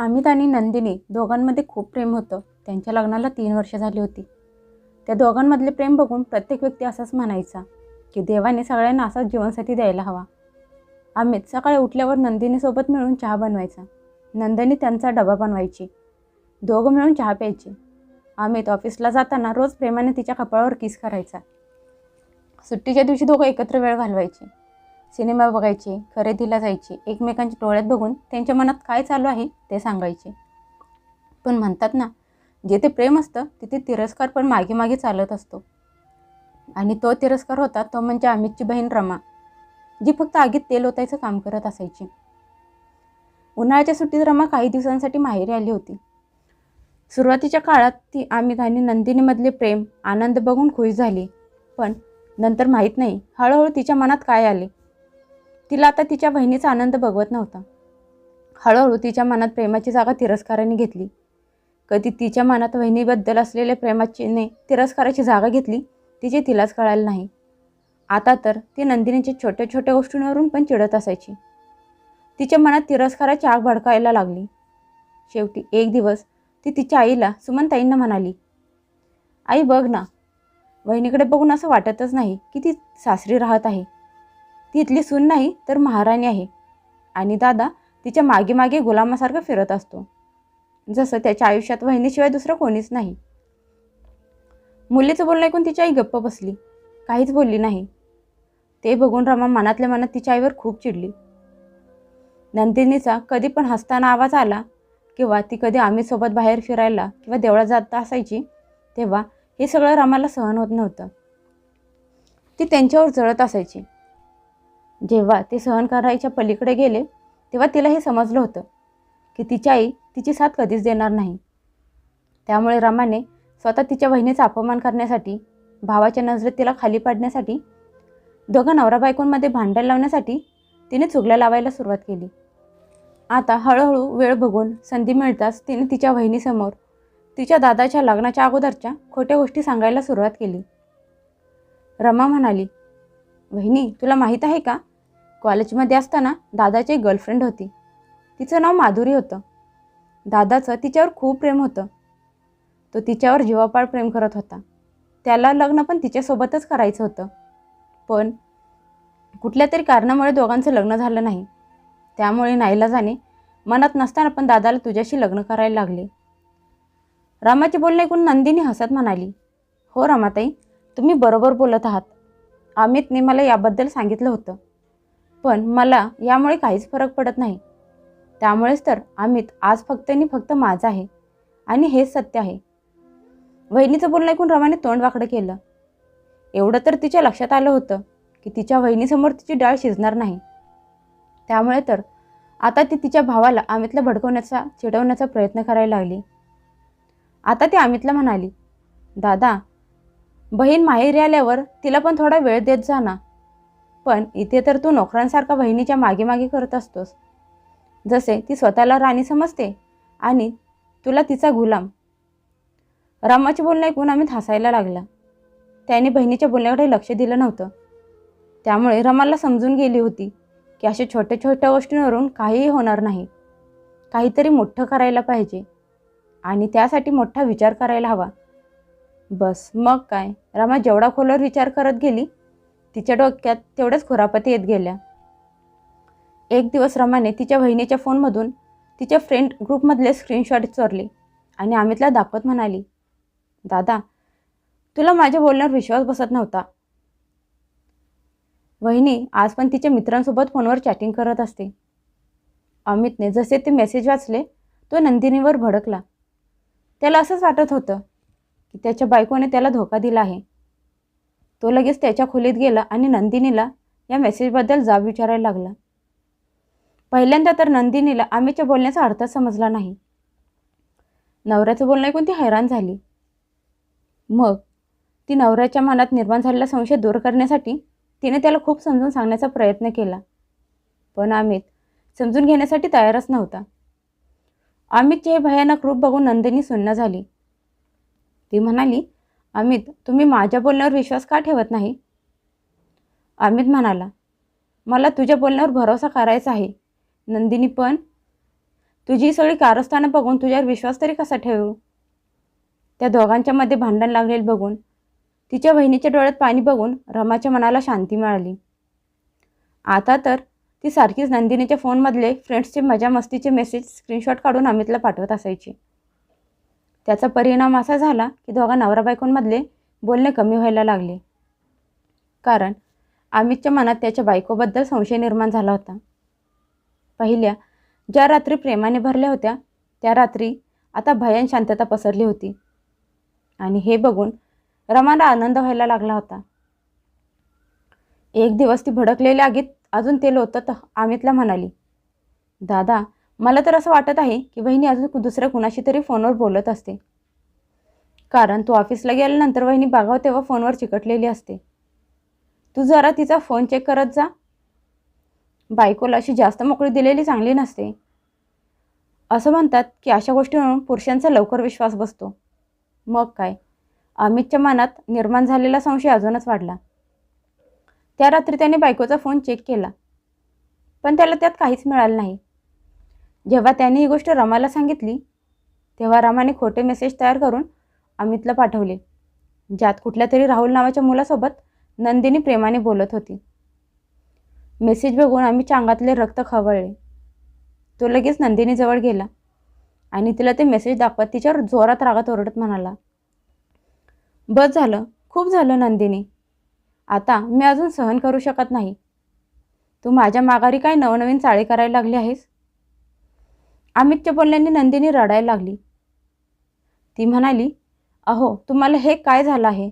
अमित आणि नंदिनी दोघांमध्ये खूप प्रेम होतं. त्यांच्या लग्नाला तीन वर्ष झाली होती. त्या दोघांमधले प्रेम बघून प्रत्येक व्यक्ती असंच म्हणायचा की देवाने सगळ्यांना असाच जीवनसाथी द्यायला हवा. अमित सकाळी उठल्यावर नंदिनीसोबत मिळून चहा बनवायचा. नंदिनी त्यांचा डबा बनवायची. दोघं मिळून चहा प्यायचे. अमित ऑफिसला जाताना रोज प्रेमाने तिच्या कपाळावर किस करायचा. सुट्टीच्या दिवशी दोघं एकत्र वेळ घालवायची. सिनेमा बघायचे खरेदीला जायचे एकमेकांच्या डोळ्यात बघून त्यांच्या मनात काय चालू आहे ते सांगायचे. पण म्हणतात ना जेथे प्रेम असतं तिथे तिरस्कार पण मागे मागे चालत असतो. आणि तो तिरस्कार होता तो म्हणजे अमितची बहीण रमा जी फक्त आगीत तेल ओतायचं काम करत असायची. उन्हाळ्याच्या सुट्टीत रमा काही दिवसांसाठी माहेरी आली होती. सुरुवातीच्या काळात ती अमित आणि नंदिनीमधले प्रेम आनंद बघून खुश झाली. पण नंतर माहीत नाही हळूहळू तिच्या मनात काय आले. तिला आता तिच्या बहिणीचा आनंद बघवत नव्हता. हळूहळू तिच्या मनात प्रेमाची जागा तिरस्काराने घेतली. कधी तिच्या मनात वहिनीबद्दल असलेल्या प्रेमाचीने तिरस्काराची जागा घेतली तिचे तिलाच कळायला नाही. आता तर ती नंदिनीच्या छोट्या छोट्या गोष्टींवरून पण चिडत असायची. तिच्या मनात तिरस्काराची आग भडकायला लागली. शेवटी एक दिवस ती तिच्या आईला सुमनताईंना म्हणाली आई बघ ना बहिणीकडे बघून असं वाटतच नाही की ती सासरी राहत आहे. ती इथली सून नाही तर महाराणी आहे. आणि दादा तिच्यामागे मागे गुलामासारखं फिरत असतो. जसं त्याच्या आयुष्यात वहिनीशिवाय दुसरं कोणीच नाही. मुलीचं बोलणं ऐकून तिची आई गप्प बसली. काहीच बोलली नाही. ते बघून रमा मनातल्या मनात तिच्या आईवर खूप चिडली. नंदिनीचा कधी पण हसताना आवाज आला किंवा ती कधी आम्ही सोबत बाहेर फिरायला किंवा देवळात जात असायची तेव्हा हे सगळं रमाला सहन होत नव्हतं. ती त्यांच्यावर जळत असायची. जेव्हा ते सहन करायच्या पलीकडे गेले तेव्हा तिला हे समजलं होतं की तिची आई तिची साथ कधीच देणार नाही. त्यामुळे रमाने स्वतः तिच्या बहिणीचा अपमान करण्यासाठी भावाच्या नजरेत तिला खाली पाडण्यासाठी दोघं नवरा बायकोंमध्ये भांडण लावण्यासाठी तिने चुगल्या लावायला सुरुवात केली. आता हळूहळू वेळ बघून संधी मिळताच तिने तिच्या बहिणीसमोर तिच्या दादाच्या लग्नाच्या अगोदरच्या खोट्या गोष्टी सांगायला सुरुवात केली. रमा म्हणाली वहिनी तुला माहीत आहे का कॉलेजमध्ये असताना दादाची एक गर्लफ्रेंड होती. तिचं नाव माधुरी होतं. दादाचं तिच्यावर खूप प्रेम होतं. तो तिच्यावर जीवापाड प्रेम करत होता. त्याला लग्न पण तिच्यासोबतच करायचं होतं. पण कुठल्या तरी कारणामुळे दोघांचं लग्न झालं नाही. त्यामुळे नाईला जाणे मनात नसताना पण दादाला तुझ्याशी लग्न करायला लागले. रामाचे बोलणे ऐकून नंदिनी हसत म्हणाली हो रामाताई तुम्ही बरोबर बोलत आहात. अमितने मला याबद्दल सांगितलं होतं. पण मला यामुळे काहीच फरक पडत नाही. त्यामुळेच तर अमित आज फक्त आणि फक्त माझा आहे आणि हेच सत्य आहे. वहिनीचं बोलणं ऐकून रमाने तोंड वाकडं केलं. एवढं तर तिच्या लक्षात आलं होतं की तिच्या वहिनीसमोर तिची डाळ शिजणार नाही. त्यामुळे तर आता ती तिच्या भावाला अमितला भडकवण्याचा चिडवण्याचा प्रयत्न करायला लागली. आता ती अमितला म्हणाली दादा बहीण माहेरी आल्यावर तिला पण थोडा वेळ देत जा ना. पण इथे तर तू नोकरांसारखा बहिणीच्या मागे मागे करत असतोस. जसे ती स्वतःला राणी समजते आणि तुला तिचा गुलाम. रामाचे बोलणं ऐकून अमित हसायला लागला. त्याने बहिणीच्या बोलण्याकडे लक्ष दिलं नव्हतं. त्यामुळे रमाला समजून गेली होती की अशा छोट्या छोट्या गोष्टींवरून काहीही होणार नाही. काहीतरी मोठं करायला पाहिजे आणि त्यासाठी मोठा विचार करायला हवा. बस मग काय? रमा जेवढा खोलवर विचार करत गेली तिच्या डोक्यात तेवढ्याच खुरापती येत गेल्या. एक दिवस रमाने तिच्या बहिणीच्या फोनमधून तिच्या फ्रेंड ग्रुपमधले स्क्रीनशॉट चोरले आणि अमितला दाखवत म्हणाली दादा तुला माझ्या बोलण्यावर विश्वास बसत नव्हता. वहिनी आज पण तिच्या मित्रांसोबत फोनवर चॅटिंग करत असते. अमितने जसे ते मेसेज वाचले तो नंदिनीवर भडकला. त्याला असंच वाटत होतं की त्याच्या बायकोने त्याला धोका दिला आहे. तो लगेच त्याच्या खोलीत गेला आणि नंदिनीला या मेसेजबद्दल जाब विचारायला लागला. पहिल्यांदा तर नंदिनीला आम्हीच्या बोलण्याचा अर्थच समजला नाही. नवऱ्याचं बोलणं ऐकून ती हैराण झाली? मग? ती नवऱ्याच्या मनात निर्माण झालेला संशय दूर करण्यासाठी तिने त्याला खूप समजून सांगण्याचा प्रयत्न केला. पण अमित समजून घेण्यासाठी तयारच नव्हता. अमितचे हे भयानक रूप बघून नंदिनी सुन्न झाली. ती म्हणाली अमित तुम्ही माझ्या बोलण्यावर विश्वास का ठेवत नाही? अमित म्हणाला मला तुझ्या बोलण्यावर भरोसा करायचा आहे. नंदिनी पण तुझी सगळी कारस्थानं बघून तुझ्यावर विश्वास तरी कसा ठेवू? त्या दोघांच्या मध्ये भांडण लागलेलं बघून तिच्या बहिणीच्या डोळ्यात पाणी बघून रमाच्या मनाला शांती मिळाली. आता तर ती सारखीच नंदिनीच्या फोनमधले फ्रेंड्सचे मजा मस्तीचे मेसेज स्क्रीनशॉट काढून अमितला पाठवत असायची. त्याचा परिणाम असा झाला की दोघा नवरा बायकोंमधले बोलणे कमी व्हायला लागले. कारण अमितच्या मनात त्याच्या बायकोबद्दल संशय निर्माण झाला होता. पहिल्या ज्या रात्री प्रेमाने भरल्या होत्या त्या रात्री आता भयान शांतता पसरली होती. आणि हे बघून रमाला आनंद व्हायला लागला होता. एक दिवस ती भडकलेल्या आगीत अजून तेल होतं अमितला म्हणाली दादा मला तर असं वाटत आहे की वहिनी अजून दुसऱ्या कुणाशी तरी फोनवर बोलत असते. कारण तू ऑफिसला गेल्यानंतर वहिनी बघावं तेव्हा फोनवर चिकटलेली असते. तू जरा तिचा फोन चेक करत जा. बायकोला अशी जास्त मोकळी दिलेली चांगली नसते. असं म्हणतात की अशा गोष्टीवरून पुरुषांचा लवकर विश्वास बसतो. मग काय? अमितच्या मनात निर्माण झालेला संशय अजूनच वाढला. त्या रात्री त्याने बायकोचा फोन चेक केला. पण त्याला त्यात काहीच मिळालं नाही. जेव्हा त्याने ही गोष्ट रमाला सांगितली तेव्हा रमाने खोटे मेसेज तयार करून अमितला पाठवले ज्यात कुठल्या तरी राहुल नावाच्या मुलासोबत नंदिनी प्रेमाने बोलत होती. मेसेज बघून आम्ही अंगातले रक्त खवळले. तो लगेच नंदिनीजवळ गेला आणि तिला ते मेसेज दाखवत तिच्यावर जोरात रागात ओरडत म्हणाला बस झालं खूप झालं नंदिनी. आता मी अजून सहन करू शकत नाही. तू माझ्या माघारी काय नवनवीन चाळी करायला लागली आहेस? अमितच्या बोलण्याने नंदिनी रडायला लागली. ती म्हणाली अहो तुम्हाला हे काय झालं आहे?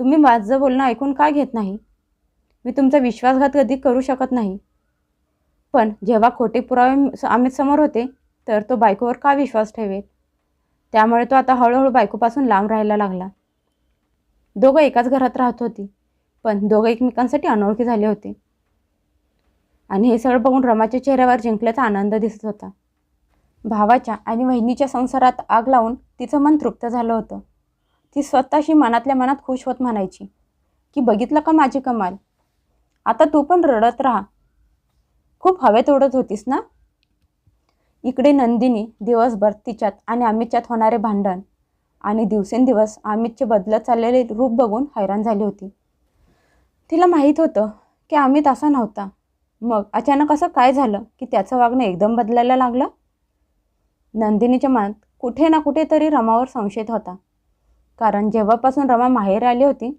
तुम्ही माझं बोलणं ऐकून का घेत नाही? मी तुमचा विश्वासघात कधी करू शकत नाही. पण जेव्हा खोटे पुरावे अमित समोर होते तर तो बायकोवर का विश्वास ठेवेल? त्यामुळे तो आता हळूहळू बायकोपासून लांब राहायला लागला. दोघं एकाच घरात राहत होती पण दोघं एकमेकांसाठी अनोळखी झाले होते. आणि हे सगळं बघून रमाच्या चेहऱ्यावर जिंकल्याचा आनंद दिसत होता. भावाच्या आणि बहिणीच्या संसारात आग लावून तिचं मन तृप्त झालं होतं. ती स्वतःशी मनातल्या मनात खुश होत म्हणायची की बघितलं का माझी कमाल? आता तू पण रडत राहा. खूप हवेत उडत होतीस ना? इकडे नंदिनी दिवसभर तिच्यात आणि अमितच्यात होणारे भांडण आणि दिवसेंदिवस अमितचे बदलत चाललेले रूप बघून हैराण झाली होती. तिला माहीत होतं की अमित असा नव्हता. मग अचानक असं काय झालं की त्याचं वागणं एकदम बदलायला लागलं? नंदिनीच्या मनात कुठे ना कुठेतरी रमावर संशयित होता. कारण जेव्हापासून रमा माहेर आली होती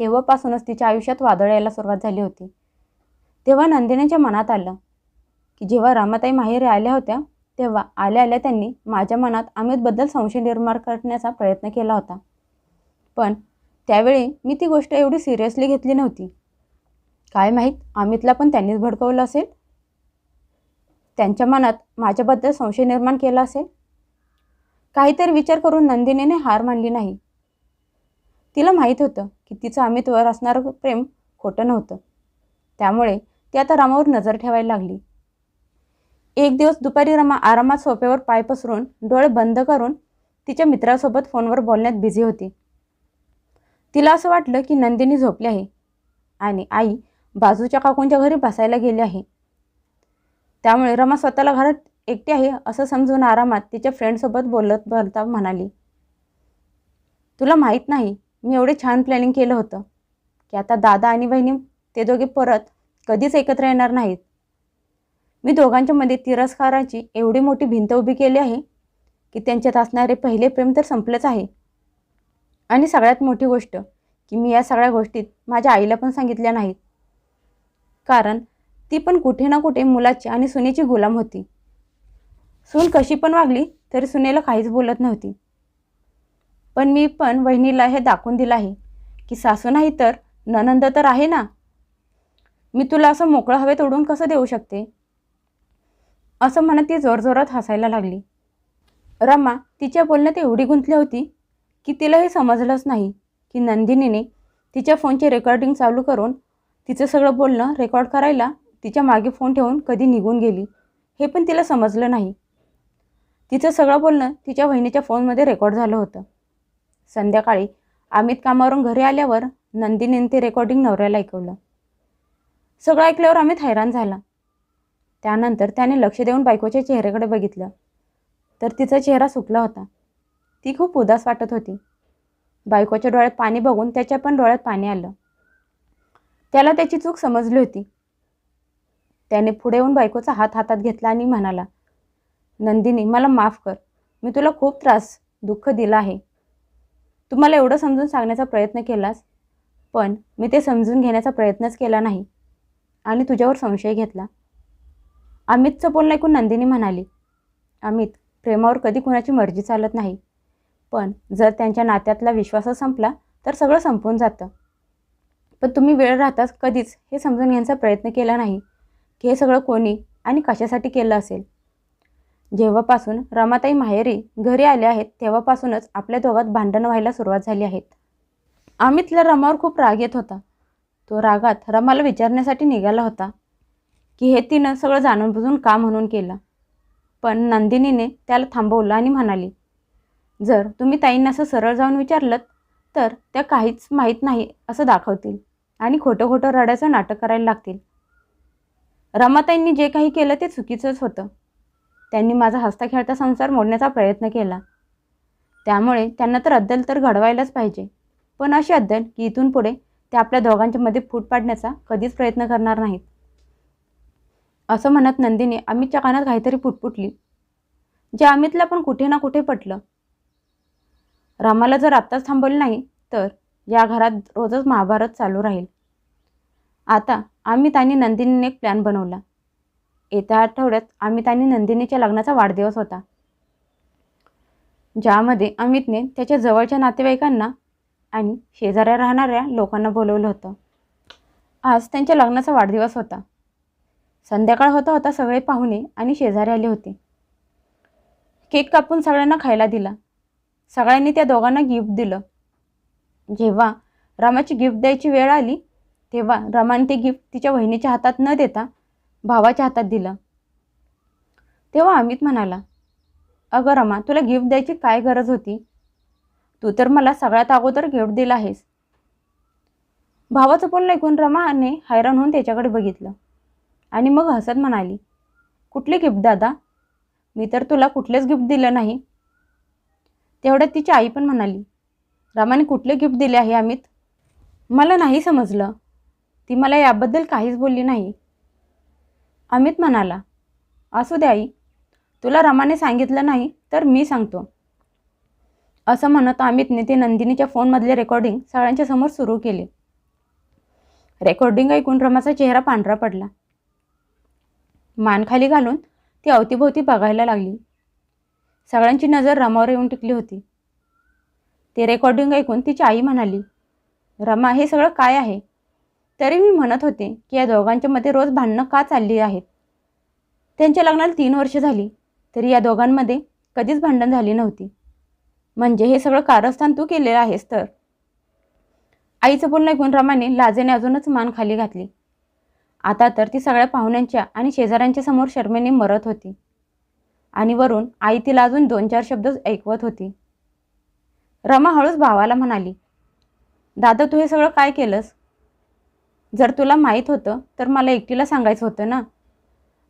तेव्हापासूनच तिच्या आयुष्यात वादळ यायला सुरुवात झाली होती. तेव्हा नंदिनीच्या मनात आलं की जेव्हा रमाताई माहेर आल्या होत्या तेव्हा आल्या आल्या त्यांनी माझ्या मनात अमितबद्दल संशय निर्माण करण्याचा प्रयत्न केला होता. पण त्यावेळी मी ती गोष्ट एवढी सिरियसली घेतली नव्हती. काय माहीत अमितला पण त्यांनीच भडकवलं असेल? त्यांच्या मनात माझ्याबद्दल संशय निर्माण केला असेल? काहीतरी विचार करून नंदिनीने हार मानली नाही. तिला माहीत होतं की तिचं अमितवर असणारं प्रेम खोटं नव्हतं. त्यामुळे ती आता रामावर नजर ठेवायला लागली. एक दिवस दुपारी रमा आरामात सोप्यावर पाय पसरून डोळे बंद करून तिच्या मित्रासोबत फोनवर बोलण्यात बिझी होती. तिला असं वाटलं की नंदिनी झोपली आहे आणि आई बाजूच्या काकूंच्या घरी बसायला गेली आहे. त्यामुळे रमा स्वतःला घरात एकटी आहे असं समजून आरामात तिच्या फ्रेंडसोबत बोलत बोलता म्हणाली तुला माहीत नाही मी एवढे छान प्लॅनिंग केलं होतं. की आता दादा आणि बहिणी ते दोघे परत कधीच एकत्र येणार नाहीत. मी दोघांच्यामध्ये तिरस्काराची एवढी मोठी भिंत उभी केली आहे की त्यांच्यात असणारे पहिले प्रेम तर संपलंच आहे. आणि सगळ्यात मोठी गोष्ट की मी या सगळ्या गोष्टीत माझ्या आईला पण सांगितल्या नाहीत. कारण ती पण कुठे ना कुठे मुलाची आणि सुनेची गुलाम होती. सून कशी पण वागली तरी सुनेला काहीच बोलत नव्हती. पण मी पण वहिनीला हे दाखवून दिलं आहे की सासू नाही तर ननंद तर आहे ना? मी तुला असं मोकळं हवेत ओढून कसं देऊ शकते? असं म्हणत ती जोरजोरात हसायला लागली. रमा तिच्या बोलण्यात एवढी गुंतली होती की तिला हे समजलंच नाही की नंदिनीने तिच्या फोनचे रेकॉर्डिंग चालू करून तिचं सगळं बोलणं रेकॉर्ड करायला तिच्यामागे फोन ठेवून कधी निघून गेली हे पण तिला समजलं नाही. तिचं सगळं बोलणं तिच्या बहिणीच्या फोनमध्ये रेकॉर्ड झालं होतं. संध्याकाळी अमित कामावरून घरी आल्यावर नंदिनीने ते रेकॉर्डिंग नवऱ्याला ऐकवलं. सगळं ऐकल्यावर अमित हैराण झाला. त्यानंतर त्याने लक्ष देऊन बायकोच्या चेहऱ्याकडे बघितलं. तर तिचा चेहरा सुकला होता. ती खूप उदास वाटत होती. बायकोच्या डोळ्यात पाणी बघून त्याच्या पण डोळ्यात पाणी आलं. त्याला त्याची चूक समजली होती. त्याने पुढे येऊन बायकोचा हात हातात घेतला आणि म्हणाला नंदिनी मला माफ कर. मी तुला खूप त्रास दुःख दिला आहे. तू मला एवढं समजून सांगण्याचा प्रयत्न केलास पण मी ते समजून घेण्याचा प्रयत्नच केला नाही आणि तुझ्यावर संशय घेतला. अमितचं बोलणं ऐकून नंदिनी म्हणाली अमित प्रेमावर कधी कुणाची मर्जी चालत नाही. पण जर त्यांच्या नात्यातला विश्वासच संपला तर सगळं संपून जातं. पण तुम्ही वेळ राहताच कधीच हे समजून घेण्याचा प्रयत्न केला नाही. हे सगळं कोणी आणि कशासाठी केलं असेल? जेव्हापासून रमाताई माहेरी घरी आल्या आहेत तेव्हापासूनच आपल्या दोघात भांडणं व्हायला सुरुवात झाली आहेत. अमितला रमावर खूप राग येत होता. तो रागात रमाला विचारण्यासाठी निघाला होता की हे तिनं सगळं जाणून बुजून का म्हणून केलं? पण नंदिनीने त्याला थांबवलं आणि म्हणाली जर तुम्ही ताईंना असं सरळ जाऊन विचारलं तर त्या काहीच माहीत नाही असं दाखवतील आणि खोटं खोटं रडायचं नाटक करायला लागतील. रमाताईंनी जे काही केलं ते चुकीचंच होतं. त्यांनी माझा हसता खेळता संसार मोडण्याचा प्रयत्न केला. त्यामुळे त्यांना तर अद्दल तर घडवायलाच पाहिजे. पण अशी अद्दल की इथून पुढे ते आपल्या दोघांच्या मध्ये फूट पाडण्याचा कधीच प्रयत्न करणार नाहीत. असं म्हणत नंदिनी अमितच्या कानात काहीतरी पुटपुटली. जे अमितला पण कुठे ना कुठे पटलं. रामाला जर आत्ताच थांबवलं नाही तर या घरात रोजच महाभारत चालू राहील. आता अमित आणि नंदिनीने एक प्लॅन बनवला. येत्या आठवड्यात अमित आणि नंदिनीच्या लग्नाचा वाढदिवस होता. ज्यामध्ये अमितने त्याच्या जवळच्या नातेवाईकांना आणि शेजाऱ्या राहणाऱ्या लोकांना बोलवलं होतं. आज त्यांच्या लग्नाचा वाढदिवस होता. संध्याकाळ होता होता सगळे पाहुणे आणि शेजारी आले होते. केक कापून सगळ्यांना खायला दिला. सगळ्यांनी त्या दोघांना गिफ्ट दिलं. जेव्हा रामाची गिफ्ट द्यायची वेळ आली तेव्हा रमाने ते गिफ्ट तिच्या बहिणीच्या हातात न देता भावाच्या हातात दिलं. तेव्हा अमित म्हणाला अगं रमा तुला गिफ्ट द्यायची काय गरज होती? तू तर मला सगळ्यात अगोदर गिफ्ट दिला आहेस. भावाचं बोलणं ऐकून रमाने हैराण होऊन त्याच्याकडे बघितलं आणि मग हसत म्हणाली कुठले गिफ्ट दादा? मी तर तुला कुठलेच गिफ्ट दिलं नाही. तेवढ्यात तिची आई पण म्हणाली रामाने कुठले गिफ्ट दिले आहे अमित? मला नाही समजलं. ती मला याबद्दल काहीच बोलली नाही. अमित म्हणाला असू दे आई तुला रमाने सांगितलं नाही तर मी सांगतो. असं म्हणत अमितने ते नंदिनीच्या फोनमधले रेकॉर्डिंग सगळ्यांच्या समोर सुरू केले. रेकॉर्डिंग ऐकून रमाचा चेहरा पांढरा पडला. मान खाली घालून ती अवतीभोवती बघायला लागली. सगळ्यांची नजर रमावर येऊन टिकली होती. ते रेकॉर्डिंग ऐकून तिची आई म्हणाली रमा हे सगळं काय आहे? तरी मी म्हणत होते की या दोघांच्या मध्ये रोज भांडणं का चालली आहेत? त्यांच्या लग्नाला तीन वर्ष झाली तरी या दोघांमध्ये कधीच भांडण झाली नव्हती. म्हणजे हे सगळं कारस्थान तू केलेलं आहेस तर? आईचं बोलणं ऐकून रमाने लाजेने अजूनच मान खाली घातली. आता तर ती सगळ्या पाहुण्यांच्या आणि शेजाऱ्यांच्या समोर शर्मेने मरत होती. आणि वरून आई तिला अजून दोन चार शब्द ऐकवत होती. रमा हळूच भावाला म्हणाली दादा तू हे सगळं काय केलंस? जर तुला माहीत होतं तर मला एकटीला सांगायचं होतं ना.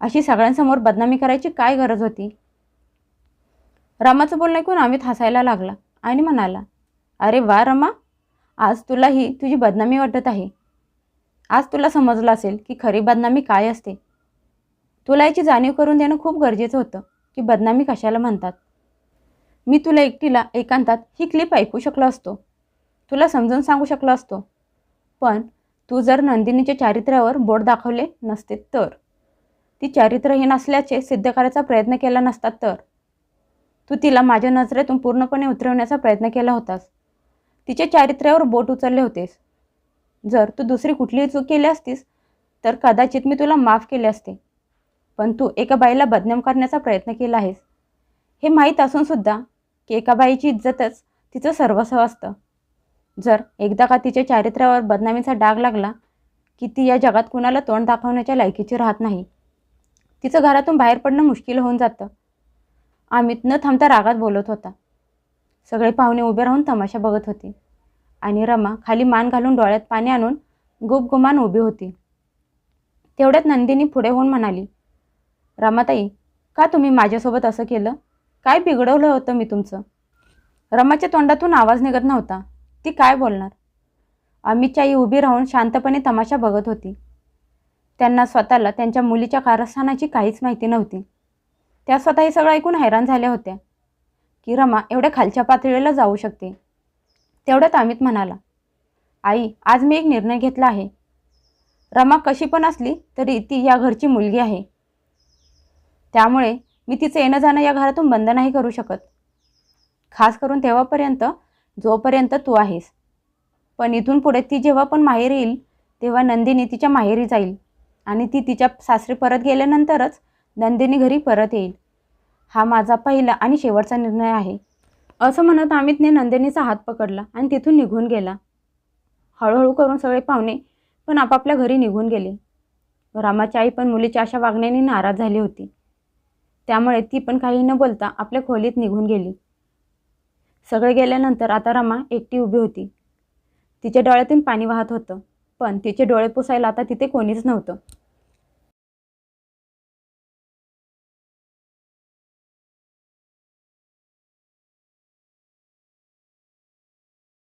अशी सगळ्यांसमोर बदनामी करायची काय गरज होती? रमाचं बोलणं ऐकून अमित हसायला लागला आणि म्हणाला अरे वा रमा आज तुला ही तुझी बदनामी वाटत आहे. आज तुला समजलं असेल की खरी बदनामी काय असते. तुला याची जाणीव करून देणं खूप गरजेचं होतं की बदनामी कशाला म्हणतात. मी तुला एकटीला एकांतात ही क्लिप ऐकू शकलो असतो. तुला समजून सांगू शकलो असतो. पण तू जर नंदिनीच्या चारित्र्यावर बोट दाखवले नसते तर? ती चारित्र्यहीन असल्याचे सिद्ध करायचा प्रयत्न केला नसता तर? तू तिला माझ्या नजरेतून पूर्णपणे उतरवण्याचा प्रयत्न केला होतास. तिच्या चारित्र्यावर बोट उचलले होतेस. जर तू दुसरी कुठलीही चूक केली असतीस तर कदाचित मी तुला माफ केले असते. पण तू एका बाईला बदनाम करण्याचा प्रयत्न केला आहेस. हे माहीत असूनसुद्धा की एका बाईची इज्जतच तिचं सर्वस्व असतं. जर एकदा का तिच्या चारित्र्यावर बदनामीचा डाग लागला की ती या जगात कुणाला तोंड दाखवण्याच्या लायकीची राहत नाही. तिचं घरातून बाहेर पडणं मुश्किल होऊन जातं. अमित न थांबता रागात बोलत होता. सगळे पाहुणे उभे राहून तमाशा बघत होते. आणि रमा खाली मान घालून डोळ्यात पाणी आणून गुपगुमान उभी होती. तेवढ्यात नंदिनी पुढे होऊन म्हणाली रमाताई का तुम्ही माझ्यासोबत असं केलं? काय बिघडवलं होतं मी तुमचं? रमाच्या तोंडातून आवाज निघत नव्हता. ती काय बोलणार? अमितची आई उभी राहून शांतपणे तमाशा बघत होती. त्यांना स्वतःला त्यांच्या मुलीच्या कारस्थानाची काहीच माहिती नव्हती. त्या स्वतः हे सगळं ऐकून हैराण झाल्या होत्या. की रमा एवढ्या खालच्या पातळीला जाऊ शकते. तेवढ्यात अमित म्हणाला आई आज मी एक निर्णय घेतला आहे. रमा कशी पण असली तरी ती या घरची मुलगी आहे. त्यामुळे मी तिचं येणं जाणं या घरातून बंद नाही करू शकत. खास करून तेव्हापर्यंत जोपर्यंत तू आहेस. पण इथून पुढे ती जेव्हा पण माहेर येईल तेव्हा नंदिनी तिच्या माहेरी जाईल. आणि ती तिच्या सासरी परत गेल्यानंतरच नंदिनी घरी परत येईल. हा माझा पहिला आणि शेवटचा निर्णय आहे. असं म्हणत अमितने नंदिनीचा हात पकडला आणि तिथून निघून गेला. हळूहळू करून सगळे पाहुणे पण आपापल्या घरी निघून गेले. रामाची आई पण मुलीच्या अशा वागण्याने नाराज झाली होती. त्यामुळे ती पण काही न बोलता आपल्या खोलीत निघून गेली. सगळे गेल्यानंतर आता रमा एकटी उभी होती. तिच्या डोळ्यातून पाणी वाहत होतं. पण तिचे डोळे पुसायला आता तिथे कोणीच नव्हतं.